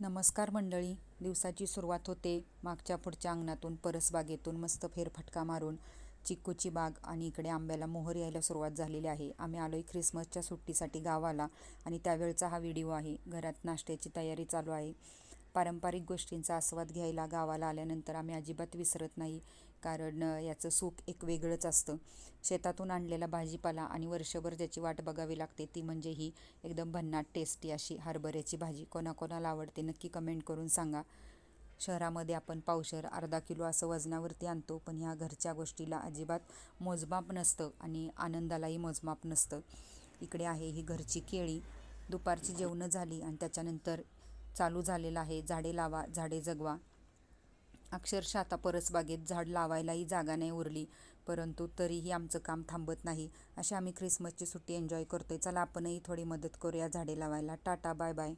नमस्कार मंडळी. दिवसाची सुरुवात होते. मागच्या पुढच्या अंगणातून परसबागेतून मस्त फेरफटका मारून चिक्कूची बाग आणि इकडे आंब्याला मोहर यायला सुरुवात झालेली आहे. आम्ही आलो आहे ख्रिसमसच्या सुट्टीसाठी गावाला आणि त्यावेळचा हा व्हिडिओ आहे. घरात नाश्त्याची तयारी चालू आहे. पारंपरिक गोष्टींचा आस्वाद घ्यायला गावाला आल्यानंतर आम्ही अजिबात विसरत नाही कारण याचं सुख एक वेगळंच असतं. शेतातून आणलेला भाजीपाला आणि वर्षभर ज्याची वाट बघावी लागते ती म्हणजे ही एकदम भन्नाट टेस्टी अशी हरभऱ्याची भाजी. कोणाकोणाला आवडते नक्की कमेंट करून सांगा. शहरामध्ये आपण पावशर अर्धा किलो असं वजनावरती आणतो पण ह्या घरच्या गोष्टीला अजिबात मोजमाप नसतं आणि आनंदालाही मोजमाप नसतं. इकडे आहे ही घरची केळी. दुपारची जेवणं झाली आणि त्याच्यानंतर चालू झालेलं आहे. झाडे लावा झाडे जगवा. अक्षरशः आता परसबागेत झाड लावायलाही जागा नाही उरली. परंतु तरीही आमचं काम थांबत नाही. अशी आम्ही ख्रिसमसची सुट्टी एन्जॉय करतोय. चला आपणही थोडी मदत करूया झाडे लावायला. Tata bye bye